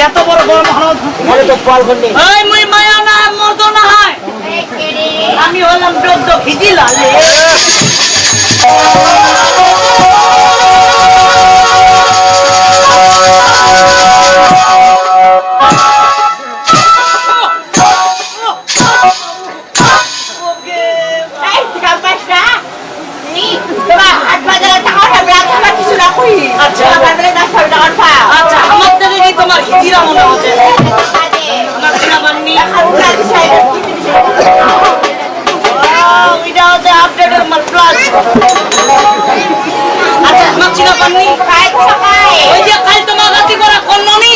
এত বড় গরম হলো তো কল করলে এই মুই মায়া না মতো না হয়। আমি হলাম খিজি লালে থেকে কি তোমার খিজিরা মনে হচ্ছে আমার কিনা বাননি এটা হচ্ছে আপডেটের মাল প্লাস আচ্ছা আমার চিনা পাননি ওই যে কাল তোমার গাতি করা Kalyani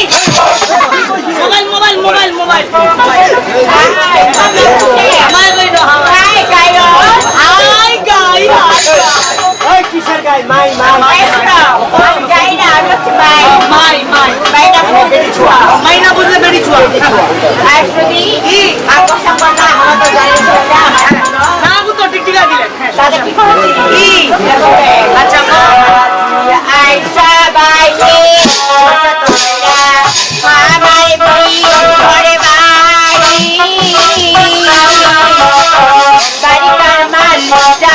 mobile mobile mobile mobile আমায় কই না হাই গাই হাই ওই কিসের গাই মাই মাই মাই মাই। মাইনা বুঝলে বেড়ি ছুয়া। কি? না গো তো টিকটিকা দিলেন কি আচ্ছা আইসা বাইরে আমার বই ঘরে বাড়ি। বাড়িটার মালিকটা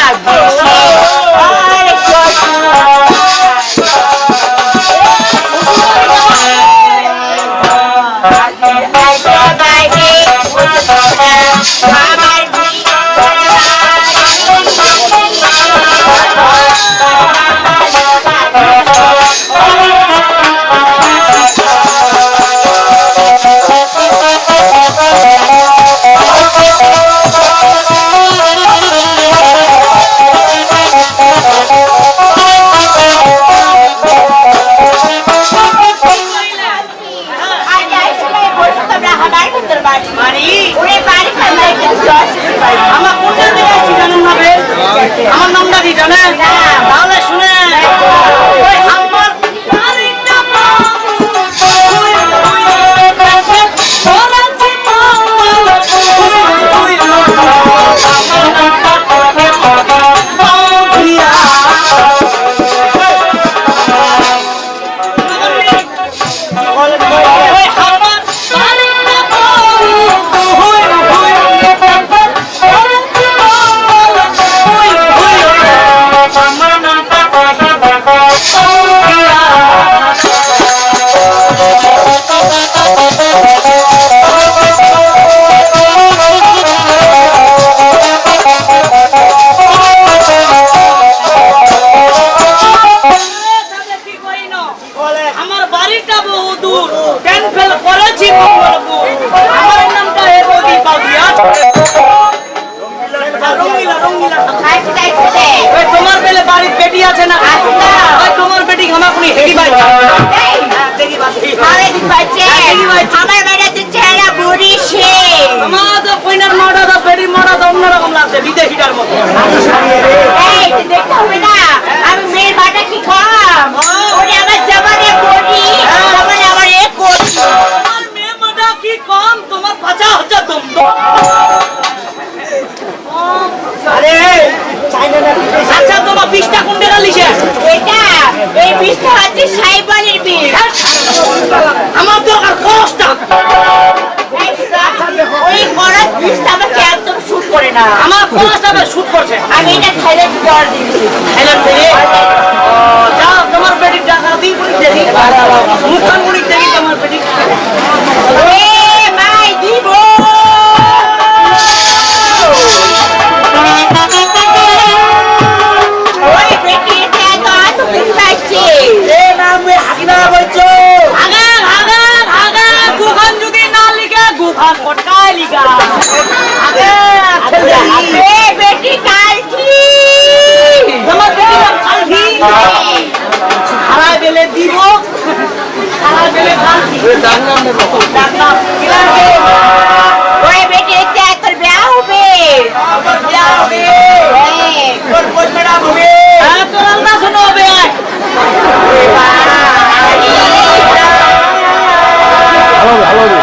50 টাকা শুট করছে। আমি এটা খাইলে পর দিছি খাইলে পরে যা তোমার পেটি টাকা দিই বলি দেখি। মুখান বলি দেখি তোমার পেটি এ ভাই দিব। ওই পেটি এটা গুহান যদি না লিখা গুহান কটায় লিখা আগা নাম হারাই বেলে দিব হারাই বেলে কালভি ডাক্তার কিলাবে ওই বেটি এটা তোর বিয়া হবে বিয়া হবে। তোর পয়সাটা হবে হ্যাঁ তোর আল্লাহ শোনো হবে আয়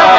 এ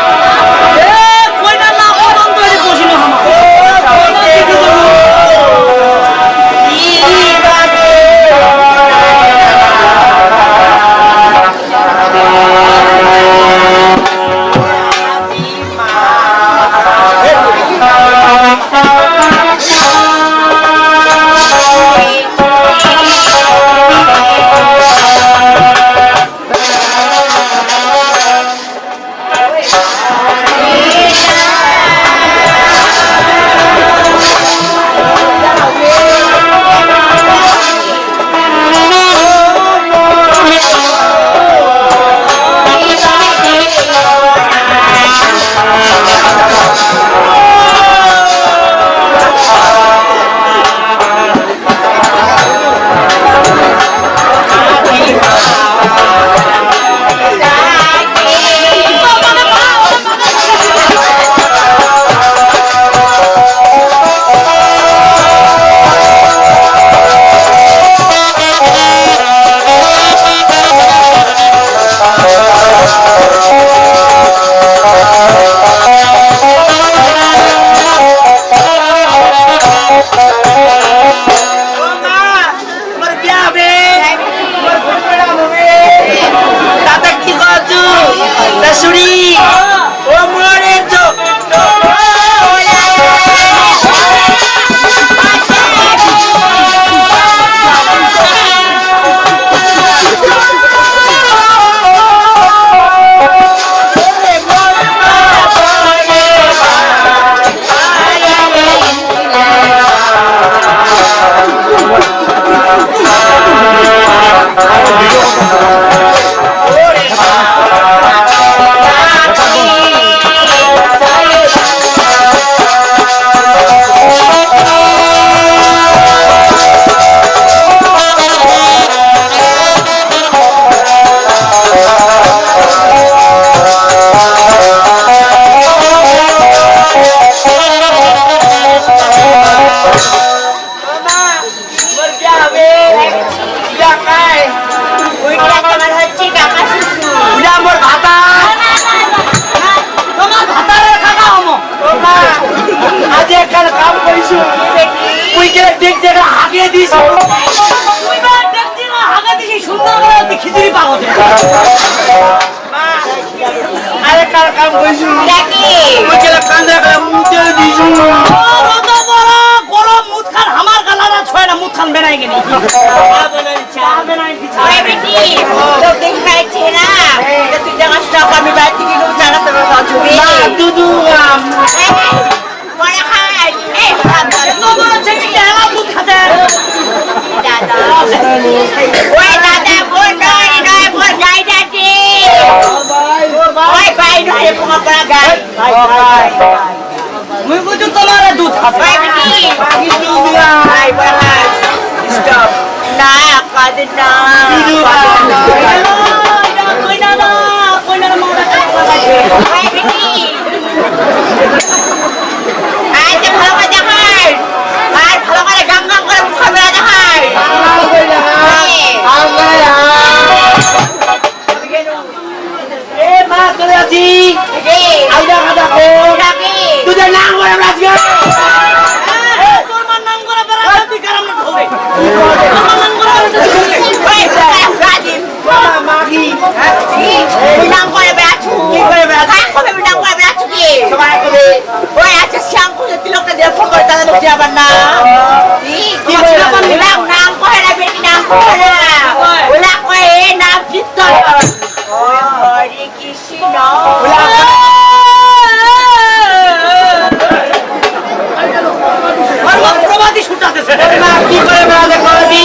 Adiós. দিছ তুই বা দেখছি না হাগা দিছি সুন্দর করে খিচুড়ি পাবো আরে কাল কাম কইছু ডাকি তুই কে কান্দে কাম মুতে দিছু রত বড় গরম মুখ আমার গালারা ছয় না মুখ খান বেড়াই গেলি। ওই বেটি। তো দেখাইছে না তুই জানাস না আমি বাড়ি থেকে লোক জানাতে পারব দুদু আম পরে খাই এই খাবার তোমার ছেলে এলা মুখ খাতে দাদা ওই দাদা বোন নয় নয় বোন গাই দাদি ওই ভাই নয় পোকা পড়া গাই মুই বুঝু তোমার দুধ খাতে ওই বেটি ভাই ভাই স্টপ না কাঁদে না তো ভালো সবাই করে ওই আচ্ছা শ্যাম করে তিলকটা দিয়ে ফোন করে তাদের লোক যাবার না? করে? নাম কয় না বেটি নাম কয় না ওলা কয় এ নাম কীর্তন। হরে কৃষ্ণ। প্রবাদী ছুটাতেছে কি করে বেড়া দেখো দি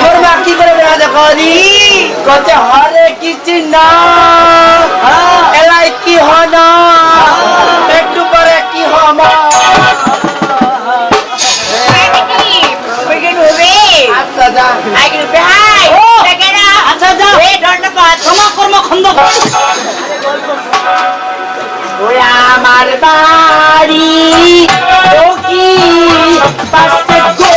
মোর মা কি করে বেড়া দেখো দি হরে কৃষ্ণ। এলাই কি হন ক্ষমা কর্ম খন্দ ওই আমার বাড়ি ও কি পাশে গো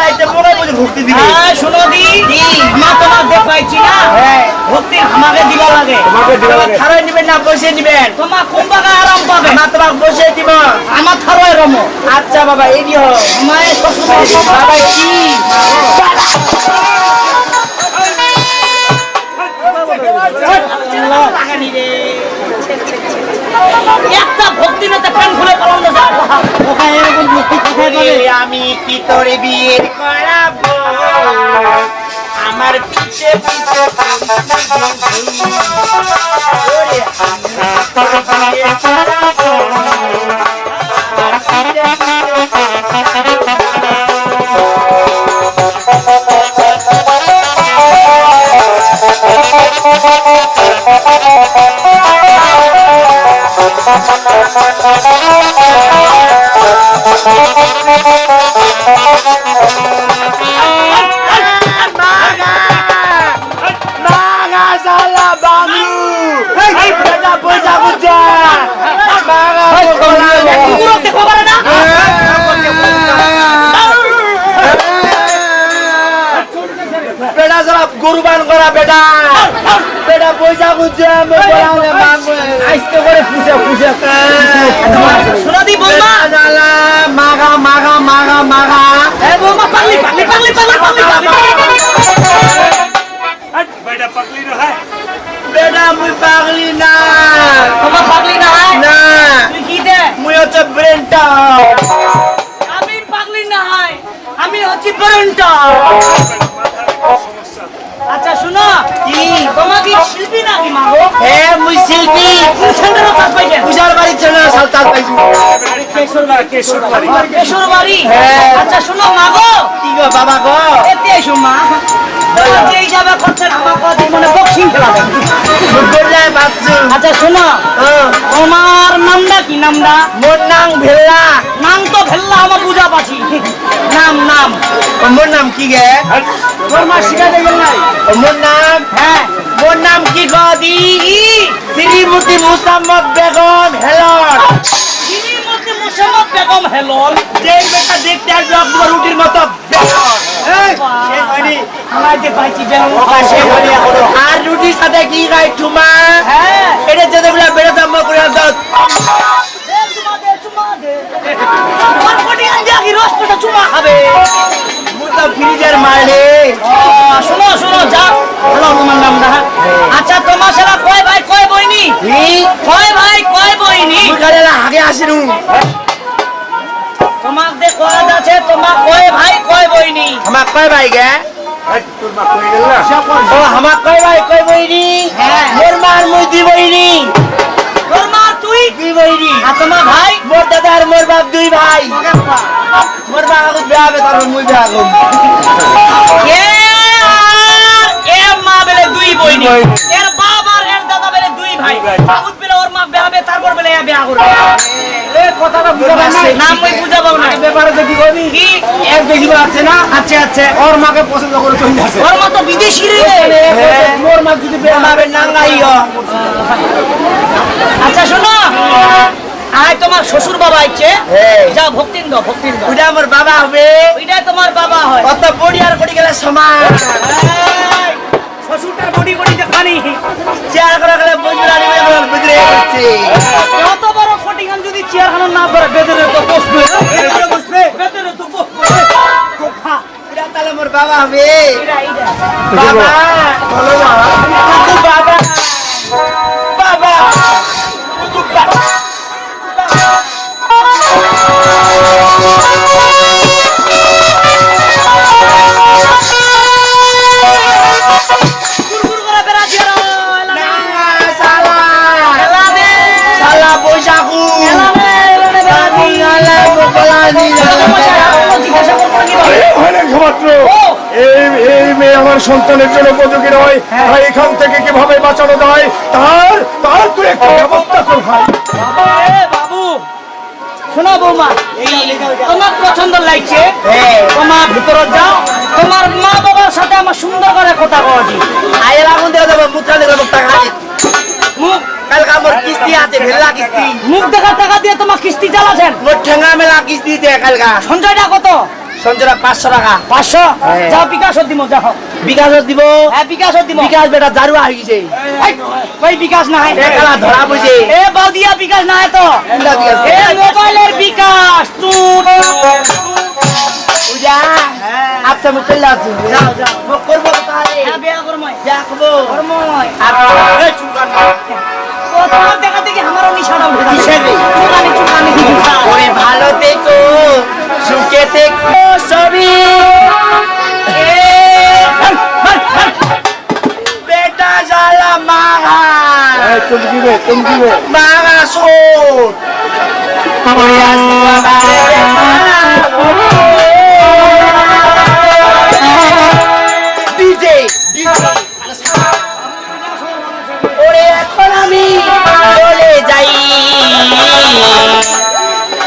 মুখ দিকে বাইতে মোকে বুঝে ভক্তি দিবি হ্যাঁ শোনো দি আমার তোমার দেখ পাইছি না হ্যাঁ ভক্তি আমাকে দিবা লাগে খারাপ নিবেন না বসে নিবেন তোমার কোন বাগা আরাম পাবে আমার তোমাকে বসে দিব আমার থারোয় রমো আচ্ছা বাবা মায়ের বাবা কি একটা ভক্তি নেতা প্যান খুলে পালন কোথায় এরকম ভক্তি কোথায় পাবে আমি কি তোরে বিয়ে করাবো? আমার পিছে পিছে ওরে Mga কুরবান করা বেটা। বেটা পয়সা বুঝছে আমি বলালে মাংবে আইসতে করে পুষে পুষে। শোনা দি বৌমা। জালা মাগা মাগা মাগা মাগা। এ বৌমা পাগলি পাগলি পাগলি পাগলি পাগলি। পাগলি বেটা না হয়? বেটা মুই পাগলি না। তোমার পাগলি না হয়? না। তুই কি দে? মুই হচ্ছে ব্রেনটা আমি পাগলি না হয়। আমি হচ্ছি সমস্যা আচ্ছা শুনো। কি তোমাকে শিল্পী নাকি মাগো হ্যাঁ মুই শিল্পী। পূজার বাড়ি ছিল সালতাল পাইছি কেশর বাড়ি কেশর বাড়ি কেশর বাড়ি হ্যাঁ। আচ্ছা শুনো মা গো। কি গো বাবা গো? এতে এসো মা। আচ্ছা শোনো। তোমার নামটা কি নামটা? মোর নাম ভেল্লা। নাম তো ভেল্লা আমার বুঝা পাচ্ছি নাম নাম। মোর নাম কি গে? তোর মা শিখাতে গেল নাই? মোর নাম? হ্যাঁ। মোর নাম কি গদি শ্রীমতী মুসাম্মদ বেগম হেলন। শ্রীমতী মুসাম্মদ বেগম হেলন যেই বেটা দেখতে আসবে আপনার রুটির মতো। আর রুটির সাথে কি খাই ঠুমা? হ্যাঁ। এটা যেতে বলে বেড়ে জন্ম করে চুমা খাবে তো ফ্রিজের মালে শোনো শোনো যা। হ্যালো তোমার নামটা? আচ্ছা তোমার সারা কয় ভাই কয় বইনি? কয় ভাই কয় বইনি? আগে আসিনু। তোমার দে কয় আছে তোমার কয় ভাই কয় বইনি? আমার কয় ভাই গে? তোর মা কই গেল না? ও আমার কয় ভাই কয় বইনি? হ্যাঁ। মোর মার মুই দি বইনি তুই দুই বইনি? আর তোমার ভাই? মোর দাদা আর মোর বাপ দুই ভাই। মোর বাপ আগত বিয়া হবে তারপর মুই বিয়া করব। এ এ মা বেলে দুই বইনি। এর বাপ আর এর দাদা বেলে দুই ভাই। বেলে ওর মা বিয়া হবে তারপর বেলে এ বিয়া করবে। কথাটা বুঝাবা না নাম মই বুঝাবো না। ব্যাপারে যে কি করবি কি? এক দেখিবা আছে না? আচ্ছা আচ্ছা ওর মাকে পছন্দ করে চলে আসে। ওর মা তো বিদেশি রে। মোর মা যদি নাঙ্গাই আচ্ছা শোনো আয় তোমার শ্বশুর বাবা আইছে। যা ভক্তিন দাও ভক্তিন দাও। ওইটা আমার বাবা হবে। ওইটাই তোমার বাবা হয়। কত বড়ি আর বড়ি গেলে সমান। এই, শ্বশুরটার বডি বডি দেখানি চেয়ার করে গেলে বুঝরা নিবে বল বুঝরে করছে কত বড় ফটিগান যদি চেয়ার খানো না ধরে বেদরে তো বসবে। বেদরে বসবে। বেদরে তো বসবে। কোথা এটা তাহলে মোর বাবা হবে। বাবা বলো বাবা। বাবা। আমার সন্তানের জন্য উপযোগী নয়। এখান থেকে কীভাবে বাঁচানো যায়? তার তার তুই একটা ব্যবস্থা কর ভাই। শোনো বৌমা তোমার পছন্দ লাগছে। হ্যাঁ। তোমার ভিতরে যাও তোমার মা বাবার সাথে আমার সুন্দর করে কথা কওয়াছি আইল আগুন দিয়ে দেবো মুখটা দেখে টাকা মুখ কালকে আমার কিস্তি আছে ভেলা কিস্তি। মুখ দেখা টাকা দিয়ে তোমার কিস্তি চালাছেন মোর ঠেঙ্গা মেলা কিস্তি দিয়ে কালকা। সঞ্চয়টা কত? সঞ্চয়টা পাঁচশো টাকা। পাঁচশো? হ্যাঁ। যাও বিকাশ দিব যাও। বিকাশত দিব। হ্যাঁ বিকাশত দিব। বিকাশ বেটা জারু আহি গেছে। ভাই বিকাশ না এ কালা ধরা পড়ছে এ বাউদিয়া বিকাশ না হ্যাঁ। তো। হ্যাঁ, এ মোবাইলের বিকাশ টুট উজা আচ্ছা মু চলে আসি যাও যাও। মু করব তাহলে হ্যাঁ বিয়া করব যা করব করব আর এ চুকান ও তোমার দেখা দেখি আমারও নিশানা ভুলে গেছে। চুকানি চুকানি ওরে ভালোতে তো সুখে থেকো। সবই সোট ওরে আসি বাবা ডিজে ডিজে ওরে এখন আমি চলে যাই।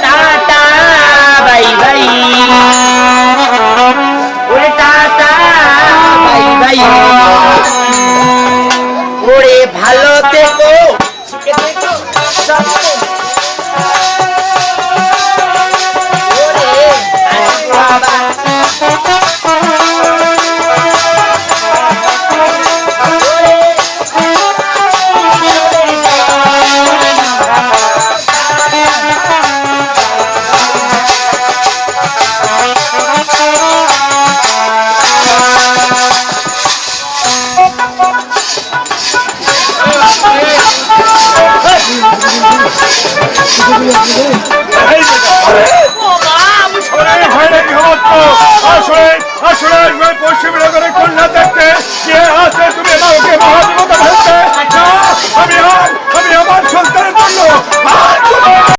Tata bye bye. ওরে টাটা বাই বাই। ভালো পশ্চিম নগরে কন্যা দেখতে। কে আছে, তুমি আমাকে মহাদেবতা ভাবতে আমি আমি আমার সন্তানের জন্য